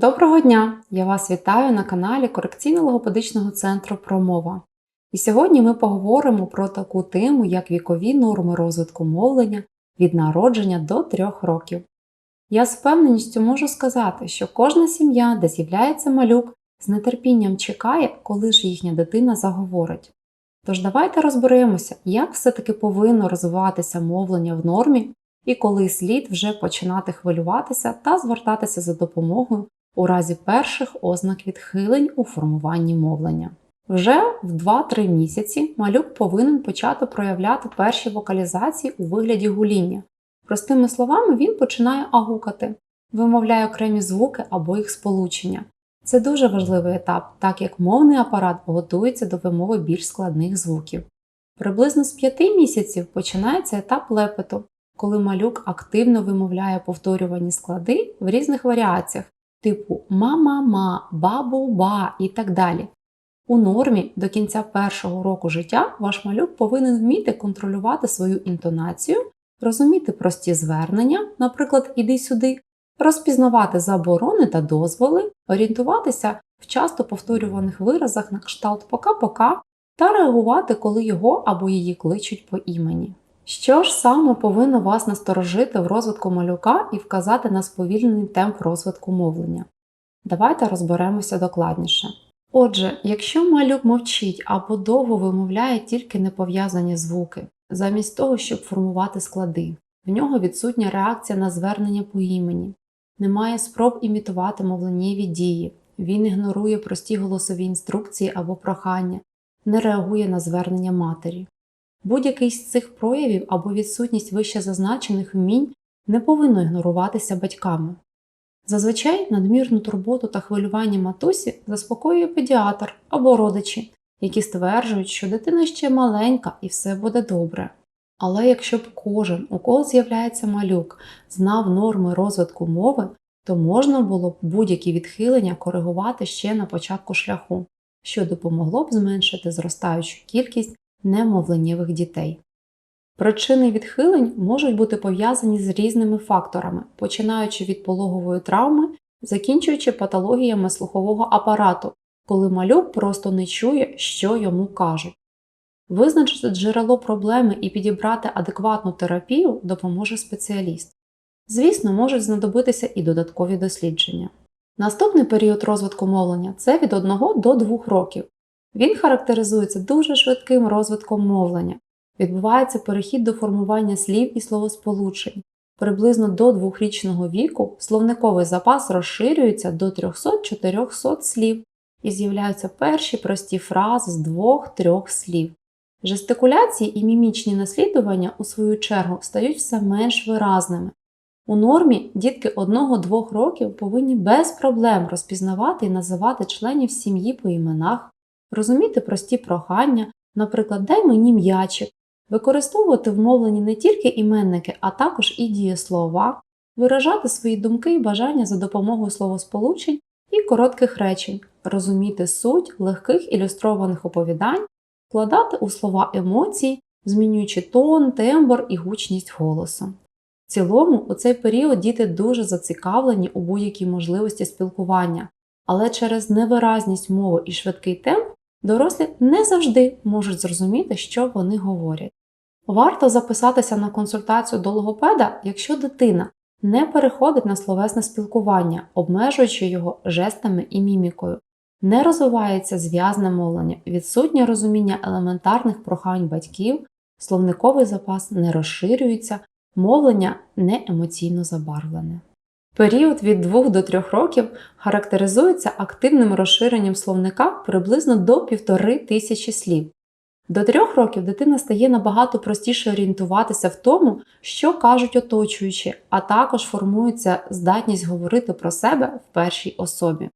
Доброго дня! Я вас вітаю на каналі корекційно-логопедичного центру Промова. І сьогодні ми поговоримо про таку тему, як вікові норми розвитку мовлення від народження до 3 років. Я з впевненістю можу сказати, що кожна сім'я, де з'являється малюк, з нетерпінням чекає, коли ж їхня дитина заговорить. Тож давайте розберемося, як все-таки повинно розвиватися мовлення в нормі і коли слід вже починати хвилюватися та звертатися за допомогою у разі перших ознак відхилень у формуванні мовлення. Вже в 2-3 місяці малюк повинен почати проявляти перші вокалізації у вигляді гуління. Простими словами, він починає агукати, вимовляє окремі звуки або їх сполучення. Це дуже важливий етап, так як мовний апарат готується до вимови більш складних звуків. Приблизно з 5 місяців починається етап лепету, коли малюк активно вимовляє повторювані склади в різних варіаціях, типу ма-ма-ма, ба-бу-ба і так далі. У нормі до кінця першого року життя ваш малюк повинен вміти контролювати свою інтонацію, розуміти прості звернення, наприклад, іди сюди, розпізнавати заборони та дозволи, орієнтуватися в часто повторюваних виразах на кшталт пока-пока та реагувати, коли його або її кличуть по імені. Що ж саме повинно вас насторожити в розвитку малюка і вказати на сповільнений темп розвитку мовлення? Давайте розберемося докладніше. Отже, якщо малюк мовчить або довго вимовляє тільки непов'язані звуки, замість того, щоб формувати склади, в нього відсутня реакція на звернення по імені, немає спроб імітувати мовленнєві дії, він ігнорує прості голосові інструкції або прохання, не реагує на звернення матері. Будь-який з цих проявів або відсутність вище зазначених вмінь не повинно ігноруватися батьками. Зазвичай надмірну турботу та хвилювання матусі заспокоює педіатр або родичі, які стверджують, що дитина ще маленька і все буде добре. Але якщо б кожен, у кого з'являється малюк, знав норми розвитку мови, то можна було б будь-які відхилення коригувати ще на початку шляху, що допомогло б зменшити зростаючу кількість немовленнєвих дітей. Причини відхилень можуть бути пов'язані з різними факторами, починаючи від пологової травми, закінчуючи патологіями слухового апарату, коли малюк просто не чує, що йому кажуть. Визначити джерело проблеми і підібрати адекватну терапію допоможе спеціаліст. Звісно, можуть знадобитися і додаткові дослідження. Наступний період розвитку мовлення це від 1 до 2 років. Він характеризується дуже швидким розвитком мовлення. Відбувається перехід до формування слів і словосполучень. Приблизно до двохрічного віку словниковий запас розширюється до 300-400 слів і з'являються перші прості фрази з двох-трьох слів. Жестикуляції і мімічні наслідування, у свою чергу, стають все менш виразними. У нормі дітки 1-2 років повинні без проблем розпізнавати і називати членів сім'ї по іменах, розуміти прості прохання, наприклад, дай мені м'ячик, використовувати в мовленні не тільки іменники, а також і дієслова, виражати свої думки і бажання за допомогою словосполучень і коротких речень, розуміти суть легких ілюстрованих оповідань, вкладати у слова емоції, змінюючи тон, тембр і гучність голосу. В цілому, у цей період діти дуже зацікавлені у будь-якій можливості спілкування, але через невиразність мови і швидкий темп дорослі не завжди можуть зрозуміти, що вони говорять. Варто записатися на консультацію до логопеда, якщо дитина не переходить на словесне спілкування, обмежуючи його жестами і мімікою, не розвивається зв'язне мовлення, відсутнє розуміння елементарних прохань батьків, словниковий запас не розширюється, мовлення не емоційно забарвлене. Період від 2 до 3 років характеризується активним розширенням словника приблизно до 1,5 тисячі слів. До 3 років дитина стає набагато простіше орієнтуватися в тому, що кажуть оточуючі, а також формується здатність говорити про себе в першій особі.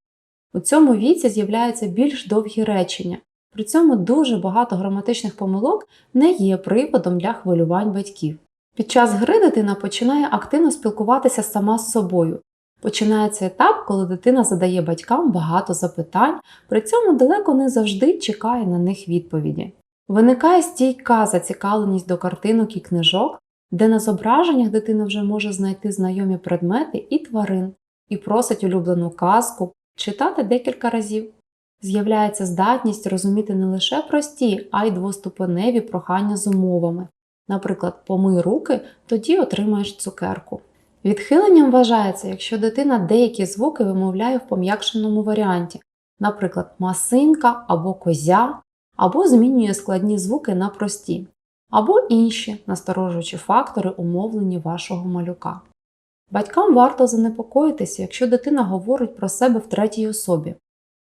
У цьому віці з'являються більш довгі речення, при цьому дуже багато граматичних помилок не є приводом для хвилювань батьків. Під час гри дитина починає активно спілкуватися сама з собою. Починається етап, коли дитина задає батькам багато запитань, при цьому далеко не завжди чекає на них відповіді. Виникає стійка зацікавленість до картинок і книжок, де на зображеннях дитина вже може знайти знайомі предмети і тварин, і просить улюблену казку читати декілька разів. З'являється здатність розуміти не лише прості, а й двоступеневі прохання з умовами. Наприклад, помий руки, тоді отримаєш цукерку. Відхиленням вважається, якщо дитина деякі звуки вимовляє в пом'якшеному варіанті, наприклад, масинка або козя, або змінює складні звуки на прості, або інші насторожуючі фактори умовлення вашого малюка. Батькам варто занепокоїтися, якщо дитина говорить про себе в третій особі,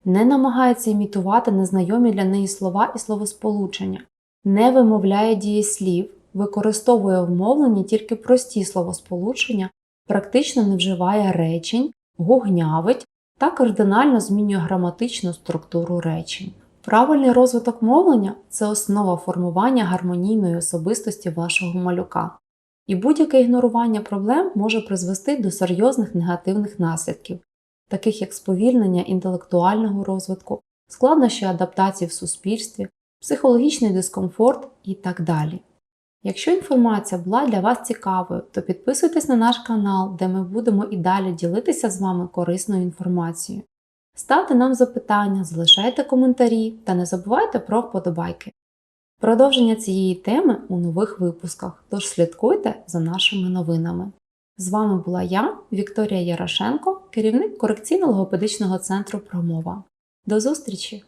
не намагається імітувати незнайомі для неї слова і словосполучення, не вимовляє дієслів, використовує в мовленні тільки прості словосполучення, практично не вживає речень, гугнявить та кардинально змінює граматичну структуру речень. Правильний розвиток мовлення це основа формування гармонійної особистості вашого малюка. І будь-яке ігнорування проблем може призвести до серйозних негативних наслідків, таких як сповільнення інтелектуального розвитку, складнощі адаптації в суспільстві, психологічний дискомфорт і так далі. Якщо інформація була для вас цікавою, то підписуйтесь на наш канал, де ми будемо і далі ділитися з вами корисною інформацією. Ставте нам запитання, залишайте коментарі та не забувайте про вподобайки. Продовження цієї теми у нових випусках, тож слідкуйте за нашими новинами. З вами була я, Вікторія Ярошенко, керівник корекційно-логопедичного центру Промова. До зустрічі!